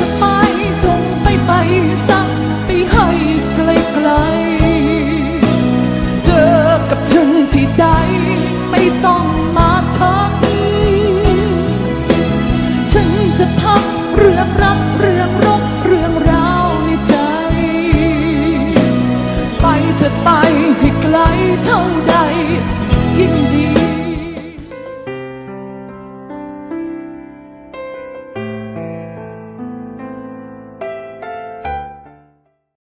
จะไปจงไปไปสักไปให้ไกลไกลเจอกับฉันที่ใดไม่ต้องมาทักฉันจะพักเรื่องรักเรื่องรบเรื่องราวในใจ ไปจะไปให้ไกล